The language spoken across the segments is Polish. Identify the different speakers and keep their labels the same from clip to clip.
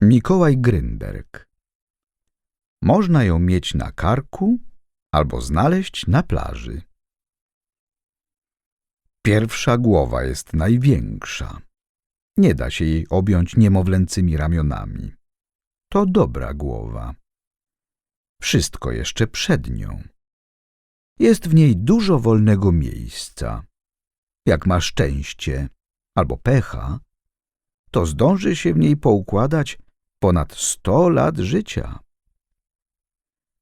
Speaker 1: Mikołaj Grynberg Można ją mieć na karku albo znaleźć na plaży. Pierwsza głowa jest największa. Nie da się jej objąć niemowlęcymi ramionami. To dobra głowa. Wszystko jeszcze przed nią. Jest w niej dużo wolnego miejsca. Jak ma szczęście albo pecha, to zdąży się w niej poukładać ponad sto lat życia.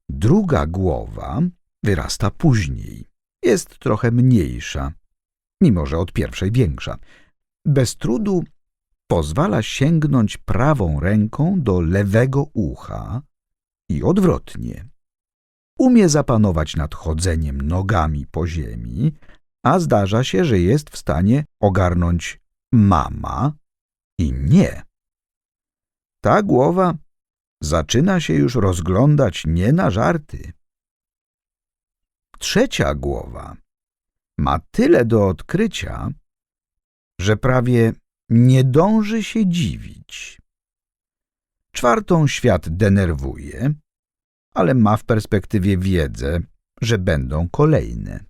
Speaker 1: Druga głowa wyrasta później. Jest trochę mniejsza, mimo że od pierwszej większa. Bez trudu pozwala sięgnąć prawą ręką do lewego ucha i odwrotnie. Umie zapanować nad chodzeniem nogami po ziemi, a zdarza się, że jest w stanie ogarnąć mama i nie. Ta głowa zaczyna się już rozglądać nie na żarty. Trzecia głowa ma tyle do odkrycia, że prawie nie dąży się dziwić. Czwartą świat denerwuje, ale ma w perspektywie wiedzę, że będą kolejne.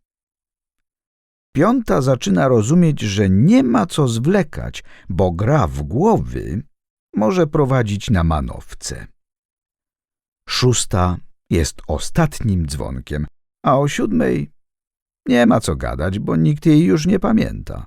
Speaker 1: Piąta zaczyna rozumieć, że nie ma co zwlekać, bo gra w głowy może prowadzić na manowce. Szósta jest ostatnim dzwonkiem, a o siódmej nie ma co gadać, bo nikt jej już nie pamięta.